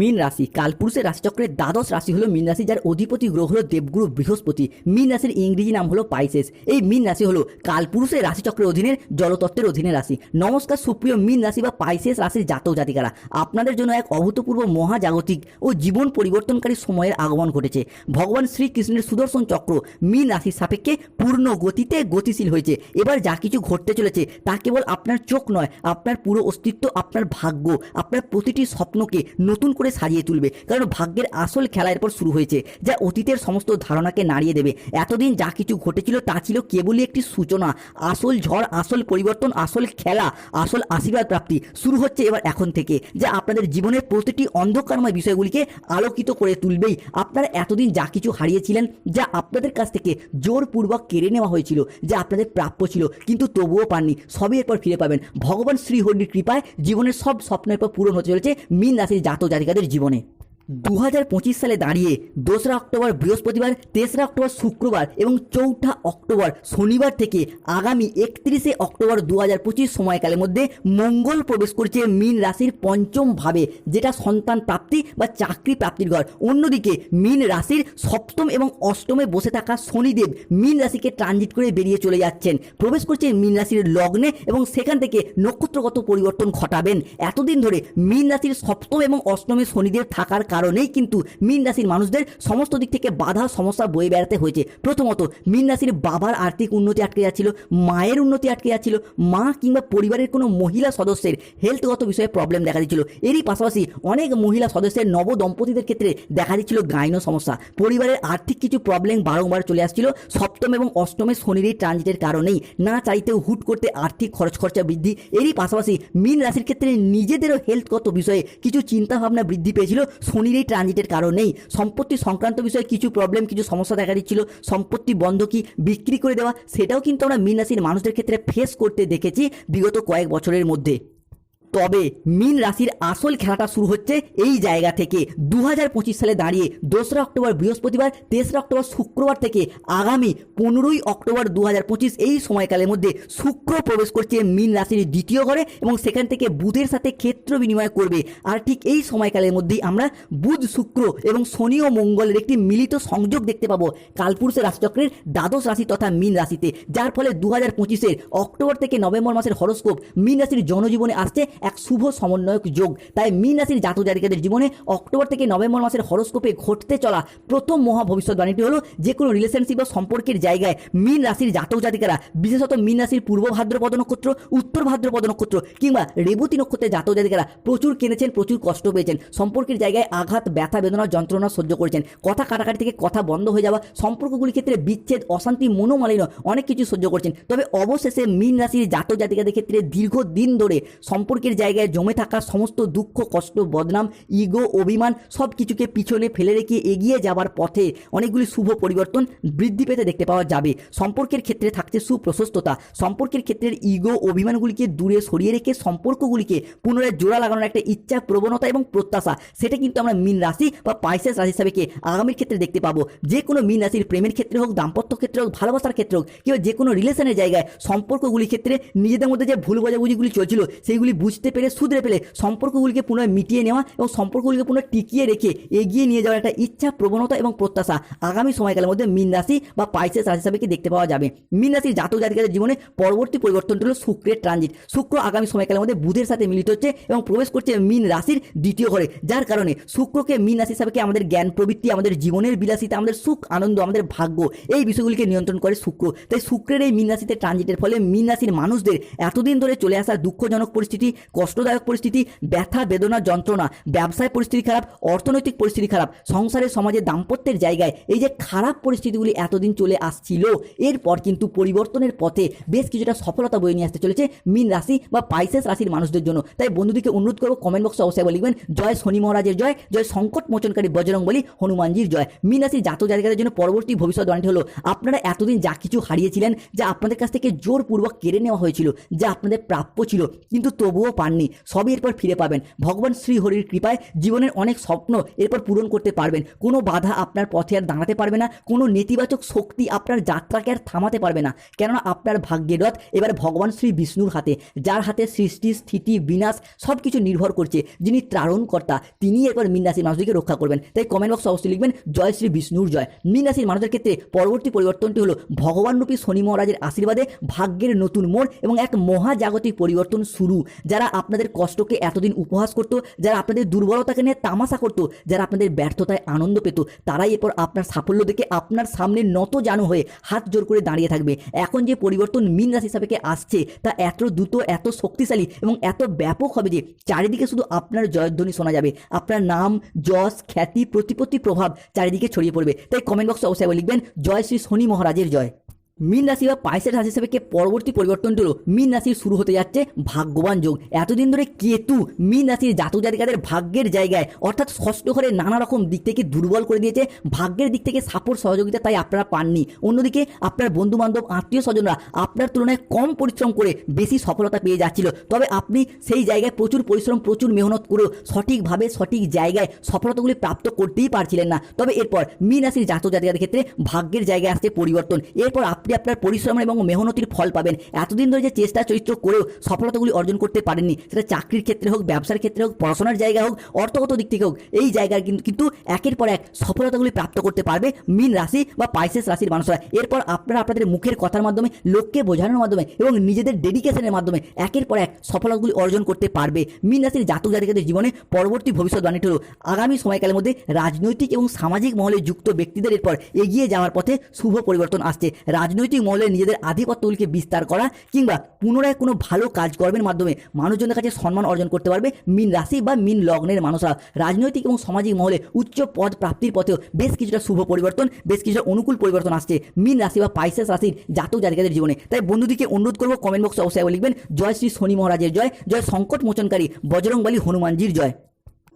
মীন রাশি, কালপুরুষের রাশিচক্রের দ্বাদশ রাশি হলো মীন রাশি, যার অধিপতি গ্রহ হলো দেবগুরু বৃহস্পতি। মীন রাশির ইংরেজি নাম হলো পাইসেস। এই মীন রাশি হলো কালপুরুষের রাশিচক্রের অধীনের জলতত্ত্বের অধীনে রাশি। নমস্কার, সুপ্রিয় মীন রাশি বা পাইসেস রাশির জাতক জাতিকারা, আপনাদের জন্য এক অভূতপূর্ব মহাজাগতিক ও জীবন পরিবর্তনকারী সময়ের আগমন ঘটেছে। ভগবান শ্রীকৃষ্ণের সুদর্শন চক্র মীন রাশির সাপেক্ষে পূর্ণ গতিতে গতিশীল হয়েছে। এবার যা কিছু ঘটতে চলেছে তা কেবল আপনার চোখ নয়, আপনার পুরো অস্তিত্ব, আপনার ভাগ্য, আপনার প্রতিটি স্বপ্নকে নতুন সাজিয়ে তুলবে। কারণ ভাগ্যের আসল খেলা এরপর শুরু হয়েছে, যা অতীতের সমস্ত ধারণাকে নাড়িয়ে দেবে। এতদিন যা কিছু ঘটেছিল তা ছিল কেবলই একটি সূচনা। আসল ঝড়, আসল পরিবর্তন, আসল খেলা, আসল আশীর্বাদ প্রাপ্তি শুরু হচ্ছে এবার এখন থেকে, যা আপনাদের জীবনের প্রতিটি অন্ধকারময় বিষয়গুলিকে আলোকিত করে তুলবেই। আপনারা এতদিন যা কিছু হারিয়েছিলেন, যা আপনাদের কাছ থেকে জোরপূর্বক কেড়ে নেওয়া হয়েছিল, যা আপনাদের প্রাপ্য ছিল, কিন্তু তবুও পাননি। সবই এরপর ফিরে পাবেন। ভগবান শ্রীহরির কৃপায় জীবনের সব স্বপ্নের পর পূরণ হতে চলেছে মীন রাশির জাতক জাতিকাদের জীবনে। দু হাজার পঁচিশ সালে দাঁড়িয়ে দোসরা অক্টোবর, বৃহস্পতিবার, তেসরা অক্টোবর, শুক্রবার এবং চৌঠা অক্টোবর শনিবার থেকে আগামী একত্রিশে অক্টোবর দু হাজার পঁচিশ সময়কালের মধ্যে মঙ্গল প্রবেশ করছে মীন রাশির পঞ্চম ভাবে, যেটা সন্তান প্রাপ্তি বা চাকরি প্রাপ্তির ঘর। অন্যদিকে মীন রাশির সপ্তম এবং অষ্টমে বসে থাকা শনিদেব মীন রাশিকে ট্রানজিট করে বেরিয়ে চলে যাচ্ছেন। প্রবেশ করছে মীন রাশির লগ্নে এবং সেখান থেকে নক্ষত্রগত পরিবর্তন ঘটাবেন। এতদিন ধরে মীন রাশির সপ্তম এবং অষ্টমে শনিদেব থাকার কারণেই কিন্তু মীন রাশির মানুষদের সমস্ত দিক থেকে বাধা, সমস্যা বয়ে বেড়াতে হয়েছে। প্রথমত, মীন রাশির বাবার আর্থিক উন্নতি আটকে যাচ্ছিল, মায়ের উন্নতি আটকে যাচ্ছিল, মা কিংবা পরিবারের কোনো মহিলা সদস্যের হেলথগত বিষয়ে প্রবলেম দেখা দিচ্ছিল। এরই পাশাপাশি অনেক মহিলা সদস্যের নব দম্পতিদের ক্ষেত্রে দেখা দিচ্ছিল গাইনো সমস্যা। পরিবারের আর্থিক কিছু প্রবলেম বারংবার চলে আসছিল, সপ্তম এবং অষ্টমে শনির ট্রানজিটের কারণেই। না চাইতেও হুট করতে আর্থিক খরচ খরচা বৃদ্ধি। এরই পাশাপাশি মীন রাশির ক্ষেত্রে নিজেদেরও হেলথগত বিষয়ে কিছু চিন্তাভাবনা বৃদ্ধি পেয়েছিল শনির এই ট্রানজিটের কারণেই সম্পত্তি সংক্রান্ত বিষয়ে কিছু প্রবলেম কিছু সমস্যা দেখা দিচ্ছিল। সম্পত্তি বন্ধ কি বিক্রি করে দেওয়া, সেটাও কিন্তু আমরা মীন রাশির মানুষদের ক্ষেত্রে ফেস করতে দেখেছি বিগত কয়েক বছরের মধ্যে। তবে মীন রাশির আসল খেলাটা শুরু হচ্ছে এই জায়গা থেকে। দু হাজার পঁচিশ সালে দাঁড়িয়ে দোসরা অক্টোবর, বৃহস্পতিবার, তেসরা অক্টোবর, শুক্রবার থেকে আগামী পনেরোই অক্টোবর দু হাজার পঁচিশ এই সময়কালের মধ্যে শুক্র প্রবেশ করছে মীন রাশির দ্বিতীয় ঘরে এবং সেখান থেকে বুধের সাথে ক্ষেত্র বিনিময় করবে। আর ঠিক এই সময়কালের মধ্যেই আমরা বুধ, শুক্র এবং শনি ও মঙ্গলের একটি মিলিত সংযোগ দেখতে পাবো কালপুরুষের রাশিচক্রের দ্বাদশ রাশি তথা মীন রাশিতে। যার ফলে দু হাজার অক্টোবর থেকে নভেম্বর মাসের হরস্কোপ মীন রাশির জনজীবনে আসছে এক শুভ সমন্বয়ক যোগ। তাই মীন রাশির জাতক জাতিকাদের জীবনে অক্টোবর থেকে নভেম্বর মাসের হরস্কোপে ঘটতে চলা প্রথম মহা ভবিষ্যৎবাণীটি হলো যে কোনো রিলেশনশিপ বা সম্পর্কের জায়গায় মীন রাশির জাতক জাতিকারা, বিশেষত মীন রাশির পূর্ব ভাদ্রপদ নক্ষত্র, উত্তর ভাদ্রপদ নক্ষত্র কিংবা রেবতী নক্ষত্রের জাতক জাতিকারা প্রচুর কেনেছেন, প্রচুর কষ্ট পেয়েছেন। সম্পর্কের জায়গায় আঘাত, ব্যথা, বেদনা, যন্ত্রণা সহ্য করেছেন। কথা কাটাকাটি থেকে কথা বন্ধ হয়ে যাওয়া, সম্পর্কগুলির ক্ষেত্রে বিচ্ছেদ, অশান্তি, মনোমালিন্য অনেক কিছু সহ্য করছেন। তবে অবশেষে মীন রাশির জাতক জাতিকাদের ক্ষেত্রে দীর্ঘদিন ধরে সম্পর্কের জায়গায় জমে থাকা সমস্ত দুঃখ, কষ্ট, বদনাম, ইগো, অভিমান সব কিছুকে পিছনে ফেলে রেখে এগিয়ে যাবার পথে অনেকগুলি শুভ পরিবর্তন বৃদ্ধি পেতে দেখতে পাওয়া যাবে। সম্পর্কের ক্ষেত্রে থাকছে সুপ্রশস্ততা। সম্পর্কের ক্ষেত্রের ইগো, অভিমানগুলিকে দূরে সরিয়ে রেখে সম্পর্কগুলিকে পুনরায় জোড়া লাগানোর একটা ইচ্ছা, প্রবণতা এবং প্রত্যাশা, সেটা কিন্তু আমরা মিন রাশি বা পাইসেস রাশি হিসাবেকে আগামীর ক্ষেত্রে দেখতে পাবো। যে কোনো মিন রাশির প্রেমের ক্ষেত্রে হোক, দাম্পত্য ক্ষেত্রে হোক, ভালোবাসার ক্ষেত্রে হোক, কিংবা যে কোনো রিলেশনের জায়গায় সম্পর্কগুলির ক্ষেত্রে নিজেদের মধ্যে যে ভুল বোঝাবুঝিগুলি চলছিল, সেইগুলি বুঝতে পেরে, শুধরে ফেলে সম্পর্কগুলিকে পুনরায় মিটিয়ে নেওয়া এবং সম্পর্কগুলিকে পুনরায় টিকিয়ে রেখে এগিয়ে নিয়ে যাওয়ার একটা ইচ্ছা, প্রবণতা এবং প্রত্যাশা আগামী সময়কালের মধ্যে মিন রাশি বা পাইসেস রাশি হিসাবে দেখতে পাওয়া যাবে। মিন রাশির জাতক জাতিকাদের জীবনে পরবর্তী পরিবর্তনটি হলো শুক্রের ট্রানজিট। শুক্র আগামী সময়কালের মধ্যে বুধের সাথে মিলিত হচ্ছে এবং প্রবেশ করছে মিন রাশির দ্বিতীয় ঘরে, যার কারণে শুক্রকে মিন রাশি হিসাবে আমাদের জ্ঞান প্রবৃত্তি, আমাদের জীবনের বিলাসিতা, আমাদের সুখ, আনন্দ, আমাদের ভাগ্য এই বিষয়গুলিকে নিয়ন্ত্রণ করে শুক্র। তাই শুক্রের এই মিন রাশিতে ট্রানজিটের ফলে মিন রাশির মানুষদের এতদিন ধরে চলে আসা দুঃখজনক পরিস্থিতি কষ্টদায়ক পরিস্থিতি, ব্যথা, বেদনা, যন্ত্রণা, ব্যবসায় পরিস্থিতি খারাপ, অর্থনৈতিক পরিস্থিতি খারাপ সংসারের সমাজে দাম্পত্যের জায়গায় এই যে খারাপ পরিস্থিতিগুলি এতদিন চলে আসছিল, এরপর কিন্তু পরিবর্তনের পথে বেশ কিছুটা সফলতা বয়ে নিয়ে আসতে চলেছে মিন রাশি বা পাইসেস রাশির মানুষদের জন্য। তাই বন্ধুদেরকে অনুরোধ করব কমেন্ট বক্সে অবশ্যই লিখবেন, জয় শনি মহারাজের জয় জয় সংকট মোচনকারী বজরং বলি, হনুমানজির জয়। মিন রাশির জাতক জাতিকাদের জন্য পরবর্তী ভবিষ্যৎবাণীটি হলো, আপনারা এতদিন যা কিছু হারিয়েছিলেন, যা আপনাদের কাছ থেকে জোরপূর্বক কেড়ে নেওয়া হয়েছিল, যা আপনাদের প্রাপ্য ছিল, কিন্তু তবুও পাননি। সবই এরপর ফিরে পাবেন। ভগবান শ্রীহরির কৃপায় জীবনের অনেক স্বপ্ন এরপর পূরণ করতে পারবেন। কোনো বাধা আপনার পথে আর দাঁড়াতে পারবে না। কোনো নেতিবাচক শক্তি আপনার যাত্রাকে আর থামাতে পারবে না। কেননা আপনার ভাগ্যের রথ এবার ভগবান শ্রী বিষ্ণুর হাতে। যার হাতে সৃষ্টি, স্থিতি, বিনাশ সব কিছু নির্ভর করছে। যিনি ত্রারণকর্তা তিনি এরপর মীন রাশির মানুষদেরকে রক্ষা করবেন। তাই কমেন্ট বক্সে অবশ্যই লিখবেন, জয় শ্রী বিষ্ণুর জয়। মীন রাশির ক্ষেত্রে পরবর্তী পরিবর্তনটি হলো ভগবানরূপী শনি মহারাজের আশীর্বাদে ভাগ্যের নতুন মোড় এবং এক মহাজাগতিক পরিবর্তন শুরু। যারা আপনাদের কষ্টকে এতদিন উপহাস করতো, যারা আপনাদের দুর্বলতাকে নিয়ে তামাশা করতো, যারা আপনাদের ব্যর্থতায় আনন্দ পেত, তারাই এরপর আপনার সাফল্য দেখে আপনার সামনে নত জানো হয়ে হাত জোর করে দাঁড়িয়ে থাকবে। এখন যে পরিবর্তন মিন রাশি সাপেক্ষে আসছে, তা এত দ্রুত, এত শক্তিশালী এবং এত ব্যাপক হবে যে চারিদিকে শুধু আপনার জয়ধ্বনি শোনা যাবে। আপনার নাম, যশ, খ্যাতি, প্রতিপত্তি, প্রভাব চারিদিকে ছড়িয়ে পড়বে। তাই কমেন্ট বক্সে অবশ্যই লিখবেন, জয় শ্রী শনি মহারাজের জয়। মীন রাশি বা পাইসের রাশি হিসাবে পরবর্তী পরিবর্তনটি হলো মীন রাশির শুরু হতে যাচ্ছে ভাগ্যবান যোগ। এতদিন ধরে কেতু মীন রাশির জাতক জাতিকাদের ভাগ্যের জায়গায়, অর্থাৎ ষষ্ঠ ঘরে নানা রকম দিক থেকে দুর্বল করে দিয়েছে, ভাগ্যের দিক থেকে সাপোর্ট সহযোগিতা তাই আপনারা পাননি। অন্যদিকে আপনার বন্ধু বান্ধব আত্মীয় স্বজনরা আপনার তুলনায় কম পরিশ্রম করে বেশি সফলতা পেয়ে যাচ্ছিল। তবে আপনি সেই জায়গায় প্রচুর পরিশ্রম, প্রচুর মেহনত করেও সঠিকভাবে সঠিক জায়গায় সফলতাগুলি প্রাপ্ত করতেই পারছিলেন না। তবে এরপর মীন রাশির জাতক জাতিকাদের ক্ষেত্রে ভাগ্যের জায়গায় আসছে পরিবর্তন। এরপর আপনি আপনার পরিশ্রম এবং মেহনতির ফল পাবেন। এতদিন ধরে যে চেষ্টা, চরিত্র করেও সফলতাগুলি অর্জন করতে পারেননি, সেটা চাকরির ক্ষেত্রে হোক, ব্যবসার ক্ষেত্রে হোক, পড়াশোনার জায়গা হোক, অর্থগত দিক থেকে হোক, এই জায়গার কিন্তু কিন্তু একের পর এক সফলতাগুলি প্রাপ্ত করতে পারবে মিন রাশি বা পাইসেস রাশির মানুষরা। এরপর আপনারা আপনাদের মুখের কথার মাধ্যমে, লোককে বোঝানোর মাধ্যমে এবং নিজেদের ডেডিকেশনের মাধ্যমে একের পর এক সফলতাগুলি অর্জন করতে পারবে। মিন রাশির জাতক জাতিকাদের জীবনে পরবর্তী ভবিষ্যৎবাণীটি হল, আগামী সময়কালের মধ্যে রাজনৈতিক এবং সামাজিক মহলে যুক্ত ব্যক্তিদের এরপর এগিয়ে যাওয়ার পথে শুভ পরিবর্তন আসছে। রাজনৈতিক মহলে নিজেদের আধিপত্যগুলিকে বিস্তার করা কিংবা পুনরায় কোনো ভালো কাজকর্মের মাধ্যমে মানুষজনের কাছে সম্মান অর্জন করতে পারবে মিন রাশি বা মিন লগ্নের মানুষরা। রাজনৈতিক এবং সামাজিক মহলে উচ্চ পদ প্রাপ্তির পথেও বেশ কিছুটা শুভ পরিবর্তন, বেশ কিছুটা অনুকূল পরিবর্তন আসছে। মিন রাশি বা পাইসেস রাশির জাতক জাতিকাদের জীবনে। তাই বন্ধুদিকে অনুরোধ করব কমেন্ট বক্সে অবশ্যই লিখবেন, জয় শ্রী শনি মহারাজের জয় জয় সংকট মোচনকারী বজরংবলী হনুমানজির জয়।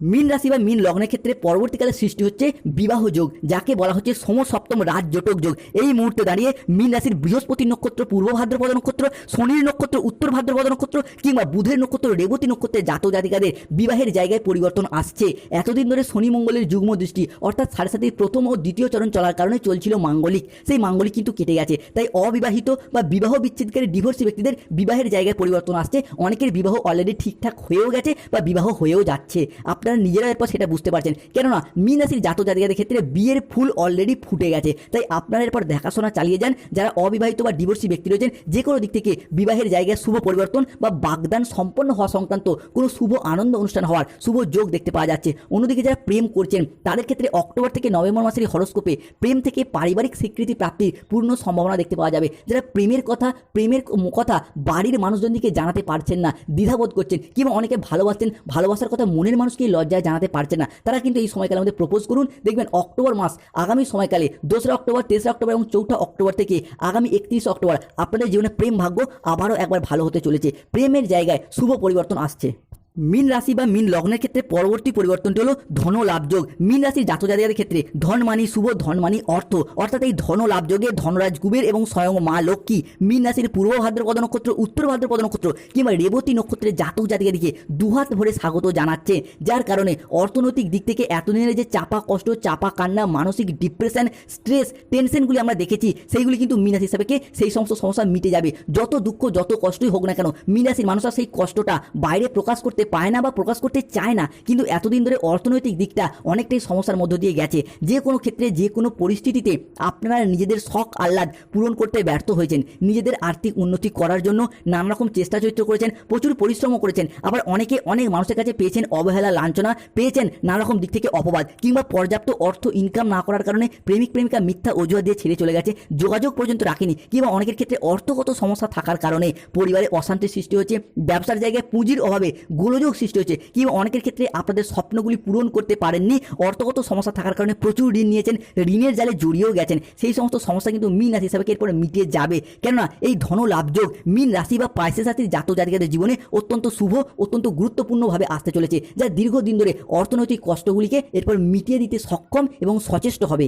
মীন রাশি বা মীন লগ্নের ক্ষেত্রে পরবর্তীকালে সৃষ্টি হচ্ছে বিবাহ যোগ, যাকে বলা হচ্ছে সমসপ্তম রাজ জটক যোগ। এই মুহূর্তে দাঁড়িয়ে মীন রাশির বৃহস্পতি নক্ষত্র, পূর্ব ভাদ্রপদ নক্ষত্র, শনির নক্ষত্র, উত্তর ভাদ্রপদ নক্ষত্র কিংবা বুধের নক্ষত্র, রেবতী নক্ষত্রের জাতক জাতিকাদের বিবাহের জায়গায় পরিবর্তন আসছে। এতদিন ধরে শনি মঙ্গলের যুগ্ম দৃষ্টি, অর্থাৎ সাড়ে সাতির প্রথম ও দ্বিতীয় চরণ চলার কারণে চলছিল মাঙ্গলিক। সেই মাঙ্গলিক কিন্তু কেটে গেছে। তাই অবিবাহিত বা বিবাহ বিচ্ছেদকারী ডিভোর্সি ব্যক্তিদের বিবাহের জায়গায় পরিবর্তন আসছে। অনেকের বিবাহ অলরেডি ঠিকঠাক হয়েও গেছে বা বিবাহ হয়েও যাচ্ছে। আপনারা নিজেরা এরপর সেটা বুঝতে পারছেন। কেননা, মীন রাশির জাতক জাতিকাদের ক্ষেত্রে বিয়ের ফুল অলরেডি ফুটে গেছে। তাই আপনারা এরপর দেখাশোনা চালিয়ে যান। যারা অবিবাহিত বা ডিভোর্সি ব্যক্তি রয়েছেন যে কোনো দিক থেকে বিবাহের জায়গায় শুভ পরিবর্তন বা বাগদান সম্পন্ন হওয়া সংক্রান্ত কোনো শুভ আনন্দ অনুষ্ঠান হওয়ার শুভ যোগ দেখতে পাওয়া যাচ্ছে। অন্যদিকে যারা প্রেম করছেন, তাদের ক্ষেত্রে অক্টোবর থেকে নভেম্বর মাসের হরস্কোপে প্রেম থেকে পারিবারিক স্বীকৃতি প্রাপ্তির পূর্ণ সম্ভাবনা দেখতে পাওয়া যাবে। যারা প্রেমের কথা প্রেমের কথা বাড়ির মানুষজনকে জানাতে পারছেন না, দ্বিধাবোধ করছেন কিংবা অনেকে ভালোবাসছেন ভালোবাসার কথা মনের মানুষকে লজ্জায় জানাতে পারছে না। তারা কিন্তু এই সময়কালে আমাদের প্রপোজ করুন। দেখবেন অক্টোবর মাস, আগামী সময়কালে দোসরা অক্টোবর, তেসরা অক্টোবর এবং চৌঠা অক্টোবর থেকে আগামী একত্রিশ অক্টোবর আপনাদের জীবনে প্রেম ভাগ্য আবারও একবার ভালো হতে চলেছে। প্রেমের জায়গায় শুভ পরিবর্তন আসছে। মিন রাশি বা মিন লগ্নের ক্ষেত্রে পরবর্তী পরিবর্তনটি হলো ধন লাভযোগ মিন রাশির জাতজাতিকাদের ক্ষেত্রে ধনমানি শুভ, ধনমানি অর্থ। অর্থাৎ এই ধন লাভযোগে ধনরাজ কুবের এবং স্বয়ং মা লক্ষ্মী মিন রাশির পূর্ব ভাদ্রপদ নক্ষত্র, উত্তর ভাদ্রপদ নক্ষত্র কিংবা রেবতী নক্ষত্রের জাতক জাতিকাদিকে দুহাত ভরে স্বাগত জানাচ্ছে, যার কারণে অর্থনৈতিক দিক থেকে এতদিনের যে চাপা কষ্ট, চাপা কান্না, মানসিক ডিপ্রেশন, স্ট্রেস, টেনশনগুলি আমরা দেখেছি, সেইগুলি কিন্তু মিন রাশি হিসাবে সেই সমস্ত সমস্যা মিটে যাবে। যত দুঃখ, যত কষ্টই হোক না কেন, মিন রাশির মানুষরা সেই কষ্টটা বাইরে প্রকাশ করতে পায় না বা প্রকাশ করতে চায় না, কিন্তু এতদিন ধরে অর্থনৈতিক দিকটা অনেকটাই সমস্যার মধ্য দিয়ে গেছে। যে কোনো ক্ষেত্রে, যে কোনো পরিস্থিতিতে আপনারা নিজেদের শখ, আহ্লাদ পূরণ করতে ব্যর্থ হয়েছেন। নিজেদের আর্থিক উন্নতি করার জন্য নানা রকম চেষ্টা চরিত্র করেছেন, প্রচুর পরিশ্রমও করেছেন। আবার অনেকে অনেক মানুষের কাছে পেয়েছেন অবহেলা, লাঞ্ছনা, পেয়েছেন নানা রকম দিক থেকে অপবাদ কিংবা পর্যাপ্ত অর্থ ইনকাম না করার কারণে প্রেমিক, প্রেমিকা মিথ্যা অজুহাত দিয়ে ছেড়ে চলে গেছে, যোগাযোগ পর্যন্ত রাখেনি কিংবা অনেকের ক্ষেত্রে অর্থগত সমস্যা থাকার কারণে পরিবারে অশান্তির সৃষ্টি হচ্ছে ব্যবসার জায়গায় পুঁজির অভাবে গোলযোগ সৃষ্টি হচ্ছে কিংবা অনেকের ক্ষেত্রে আপনাদের স্বপ্নগুলি পূরণ করতে পারেননি, অর্থগত সমস্যা থাকার কারণে প্রচুর ঋণ নিয়েছেন, ঋণের জালে জড়িয়েও গেছেন। সেই সমস্ত সমস্যা কিন্তু মিন রাশি হিসাবে এরপরে মিটিয়ে যাবে। কেননা এই ধন লাভযোগ, মিন রাশি বা পাইসেস রাশির জাতক জাতিকাদের জীবনে অত্যন্ত শুভ, অত্যন্ত গুরুত্বপূর্ণভাবে আসতে চলেছে, যা দীর্ঘদিন ধরে অর্থনৈতিক কষ্টগুলিকে এরপর মিটিয়ে দিতে সক্ষম এবং সচেষ্ট হবে।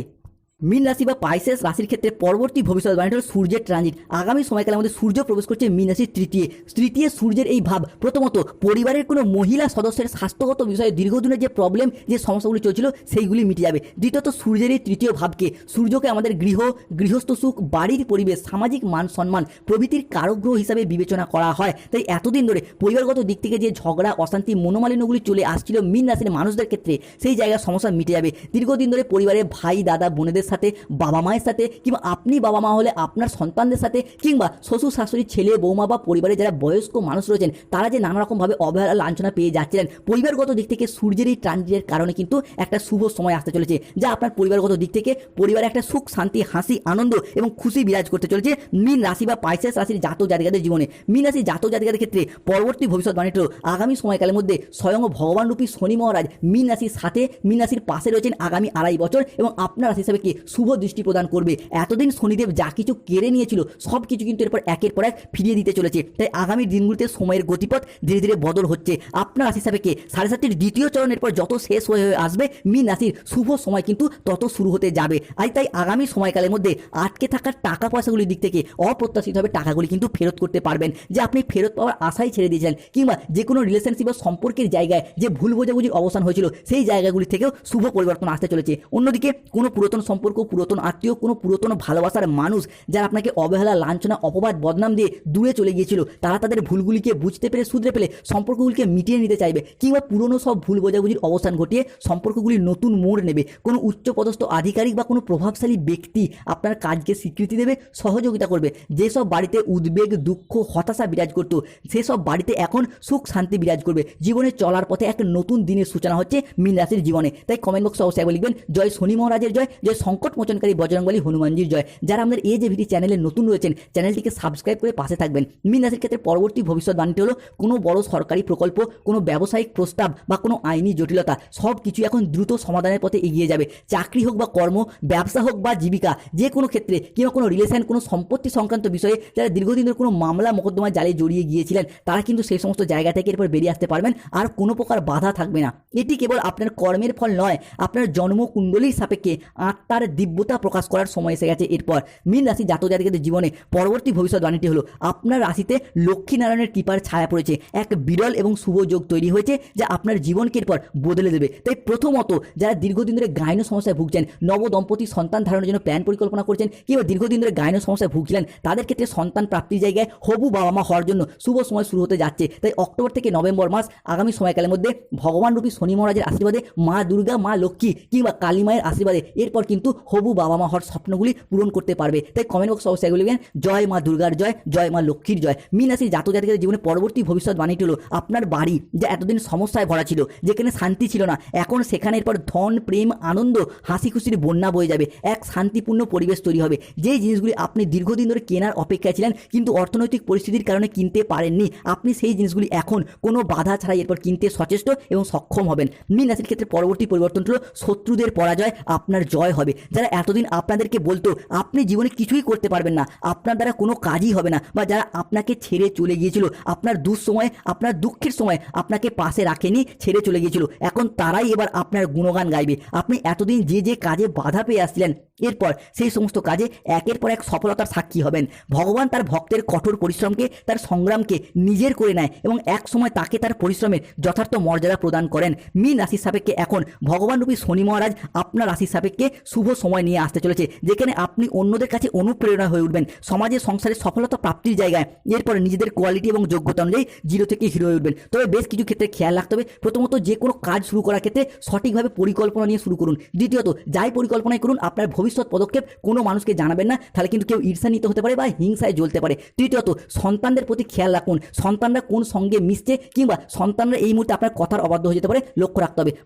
মীন রাশি বা পাইসেস রাশির ক্ষেত্রে পরবর্তী ভবিষ্যৎবাণীটা হলো সূর্যের ট্রানজিট আগামী সময়কালের মধ্যে সূর্য প্রবেশ করছে মীন রাশির তৃতীয়। তৃতীয় সূর্যের এই ভাব, প্রথমত পরিবারের কোনো মহিলা সদস্যের স্বাস্থ্যগত বিষয়ে দীর্ঘদিনের যে প্রবলেম যে সমস্যাগুলি চলছিল, সেইগুলি মিটে যাবে। দ্বিতীয়ত সূর্যের এই তৃতীয় ভাবকে, সূর্যকে আমাদের গৃহ, গৃহস্থ সুখ, বাড়ির পরিবেশ, সামাজিক মান সম্মান, প্রভৃতির কারগ্রহ হিসাবে বিবেচনা করা হয়। তাই এতদিন ধরে পরিবারগত দিক থেকে যে ঝগড়া, অশান্তি, মনোমালিন্যগুলি চলে আসছিল মীন রাশির মানুষদের ক্ষেত্রে, সেই জায়গার সমস্যা মিটে যাবে। দীর্ঘদিন ধরে পরিবারের ভাই, দাদা, বোনেদের সাথে, বাবা মায়ের সাথে, কিংবা আপনি বাবা মা হলে আপনার সন্তানদের সাথে, কিংবা শ্বশুর, শাশুড়ি, ছেলে, বৌমা বা পরিবারে যারা বয়স্ক মানুষ রয়েছেন, তারা যে নানা রকমভাবে অবহেলা, লাঞ্ছনা পেয়ে যাচ্ছিলেন, পরিবারগত দিক থেকে সূর্যের এই ট্রানজিটের কারণে কিন্তু একটা শুভ সময় আসতে চলেছে, যা আপনার পরিবারগত দিক থেকে পরিবারে একটা সুখ, শান্তি, হাসি, আনন্দ এবং খুশি বিরাজ করতে চলেছে মীন রাশি বা পাইসেস রাশির জাতক জাতিকাদের জীবনে। মীন রাশি জাতক জাতিকাদের ক্ষেত্রে পরবর্তী ভবিষ্যৎবাণীটা আগামী সময়কালের মধ্যে স্বয়ং ভগবানরূপী শনি মহারাজ মীন রাশির সাথে, মীন রাশির পাশে রয়েছেন আগামী আড়াই বছর এবং আপনার রাশি হিসাবে কি শুভ দৃষ্টি প্রদান করবে। এতদিন শনিদেব যা কিছু কেড়ে নিয়েছিল, সব কিছু কিন্তু এরপর একের পর এক ফিরিয়ে দিতে চলেছে। তাই আগামী দিনগুলিতে সময়ের গতিপথ ধীরে ধীরে বদল হচ্ছে। আপনার রাশি কি? সাড়ে সাতটির দ্বিতীয় চরণের পর যত শেষ হয়ে আসবে, মীন রাশির শুভ সময় কিন্তু তত শুরু হতে যাবে। আর তাই আগামী সময়কালের মধ্যে আটকে থাকার টাকা পয়সাগুলির দিক থেকে অপ্রত্যাশিতভাবে টাকাগুলি কিন্তু ফেরত করতে পারবেন। যে আপনি ফেরত পাওয়ার আশাই ছেড়ে দিয়েছিলেন কিংবা যে কোনো রিলেশনশিপ বা সম্পর্কের জায়গায় যে ভুল বোঝাবুঝির অবসান হয়েছিল, সেই জায়গাগুলি থেকেও শুভ পরিবর্তন আসতে চলেছে। অন্যদিকে কোনো পুরাতন সম্পর্ক পুরাতন আত্মীয়, কোনো পুরাতন ভালোবাসার মানুষ যারা আপনাকে অবহেলা, লাঞ্ছনা, অপবাদ, বদনাম দিয়ে দূরে চলে গিয়েছিল, তারা তাদের ভুলগুলিকে বুঝতে পেরে, শুধরে পেলে সম্পর্কগুলিকে মিটিয়ে নিতে চাইবে কিংবা পুরনো সব ভুল বোঝাবুঝির অবসান ঘটিয়ে সম্পর্কগুলি নতুন মোড় নেবে। কোনো উচ্চপদস্থ আধিকারিক বা কোনো প্রভাবশালী ব্যক্তি আপনার কাজকে স্বীকৃতি দেবে, সহযোগিতা করবে। যেসব বাড়িতে উদ্বেগ, দুঃখ, হতাশা বিরাজ করত, সেসব বাড়িতে এখন সুখ শান্তি বিরাজ করবে। জীবনে চলার পথে এক নতুন দিনের সূচনা হচ্ছে মীন রাশির জীবনে। তাই কমেন্ট বক্সে অবশ্যই লিখবেন, জয় শনি মহারাজের জয় জয় সংকট মোচনকারী বজরংবলী হনুমানজির জয়। যারা আমাদের এই যে ভিডি চ্যানেলে নতুন রয়েছেন চ্যানেলটিকে সাবস্ক্রাইব করে পাশে থাকবেন। মীন রাশির ক্ষেত্রে পরবর্তী ভবিষ্যৎবাণীটি হলো, কোনো বড় সরকারি প্রকল্প, কোনো ব্যবসায়িক প্রস্তাব বা কোনো আইনি জটিলতা, সব কিছু এখন দ্রুত সমাধানের পথে এগিয়ে যাবে। চাকরি হোক বা কর্ম, ব্যবসা হোক বা জীবিকা, যে কোনো ক্ষেত্রে কিংবা কোনো রিলেশন কোনো সম্পত্তি সংক্রান্ত বিষয়ে যারা দীর্ঘদিন ধরে কোনো মামলা মোকদ্দমা জালে জড়িয়ে গিয়েছিলেন, তারা কিন্তু সেই সমস্ত জায়গা থেকে এরপর বেরিয়ে আসতে পারবেন, আর কোনো প্রকার বাধা থাকবে না। এটি কেবল আপনার কর্মের ফল নয়, আপনার জন্মকুণ্ডলীর সাপেক্ষে আত্মার দিব্যতা প্রকাশ করার সময় এসে গেছে। এরপর মীন রাশি জাতক জাতিকাদের জীবনে পরবর্তী ভবিষ্যৎবাণীটি হলো, আপনার রাশিতে লক্ষ্মীনারায়ণের কৃপার ছায়া পড়েছে। এক বিরল এবং শুভ যোগ তৈরি হয়েছে যা আপনার জীবনকে এরপর বদলে দেবে। তাই প্রথমত যারা দীর্ঘদিন ধরে গাইনো সমস্যায় ভুগছেন নব দম্পতি সন্তান ধারণের জন্য প্ল্যান পরিকল্পনা করছেন কিংবা দীর্ঘদিন ধরে গাইনো সমস্যায় ভুগছিলেন, তাদের ক্ষেত্রে সন্তান প্রাপ্তির জায়গায় হবু বাবা মা হওয়ার জন্য শুভ সময় শুরু হতে যাচ্ছে। তাই অক্টোবর থেকে নভেম্বর মাস আগামী সময়কালের মধ্যে ভগবান রূপী শনি মহারাজের আশীর্বাদে মা দুর্গা, মা লক্ষ্মী কিংবা কালী মায়ের আশীর্বাদে। এরপর কিন্তু হবু বাবা মা হওয়ার স্বপ্নগুলি পূরণ করতে পারবে। তাই কমেন্ট বক্স অবশ্যই এগুলি জয় মা দুর্গার জয় জয় মা লক্ষ্মীর জয়। মীন রাশির জাতক জাতিকাদের জীবনে পরবর্তী ভবিষ্যৎবাণীটি হলো আপনার বাড়ি যা এতদিন সমস্যায় ভরা ছিল, যেখানে শান্তি ছিল না, এখন সেখানের পর ধন, প্রেম, আনন্দ, হাসি খুশির বন্যা বয়ে যাবে। এক শান্তিপূর্ণ পরিবেশ তৈরি হবে। যেই জিনিসগুলি আপনি দীর্ঘদিন ধরে কেনার অপেক্ষায় ছিলেন, কিন্তু অর্থনৈতিক পরিস্থিতির কারণে কিনতে পারেননি, আপনি সেই জিনিসগুলি এখন কোনো বাধা ছাড়াই এরপর কিনতে সচেষ্ট এবং সক্ষম হবেন। মীন রাশির ক্ষেত্রে পরবর্তী পরিবর্তন হলো শত্রুদের পরাজয়, আপনার জয় হবে। যারা এতদিন আপনাদেরকে বলতো, আপনি জীবনে কিছুই করতে পারবেন না, আপনার দ্বারা কোনো কাজই হবে না, বা যারা আপনাকে ছেড়ে চলে গিয়েছিল, আপনার দুঃসময়, আপনার দুঃখের সময় আপনাকে পাশে রাখেনি, ছেড়ে চলে গিয়েছিল, এখন তারাই এবার আপনার গুণগান গাইবে। আপনি এতদিন যে যে কাজে বাধা পেয়ে আসছিলেন, এরপর সেই সমস্ত কাজে একের পর এক সফলতার সাক্ষী হবেন। ভগবান তার ভক্তের কঠোর পরিশ্রমকে, তার সংগ্রামকে নিজের করে নেয় এবং এক সময় তাকে তার পরিশ্রমের যথার্থ মর্যাদা প্রদান করেন। মীন রাশির সাপেক্ষে এখন ভগবান ভগবানরূপী শনি মহারাজ আপনার রাশির সাপেক্ষে শুভ সময় নিয়ে আসতে চলেছে, যেখানে আপনি অন্যদের কাছে অনুপ্রেরণা হয়ে উঠবেন। সমাজে সংসারে সফলতা প্রাপ্তির জায়গায়। এরপরে নিজেদের কোয়ালিটি এবং যোগ্যতা অনুযায়ী জিরো থেকে হিরো হয়ে উঠবেন। তবে বেশ কিছু ক্ষেত্রে খেয়াল রাখতে হবে। প্রথমত যে কোনো কাজ শুরু করার ক্ষেত্রে সঠিকভাবে পরিকল্পনা নিয়ে শুরু করুন। দ্বিতীয়ত, যাই পরিকল্পনায় করুন, আপনার ভবিষ্যৎ পদক্ষেপ কোনো মানুষকে জানাবেন না। তাহলে কিন্তু কেউ ঈর্ষা নিতে হতে পারে বা হিংসায় জ্বলতে পারে। তৃতীয়ত, সন্তানদের প্রতি খেয়াল রাখুন। সন্তানরা কোন সঙ্গে মিশছে কিংবা সন্তানরা এই মুহূর্তে আপনার কথার অবাধ্য হয়ে যেতে পারে, লক্ষ্য রাখতে হবে।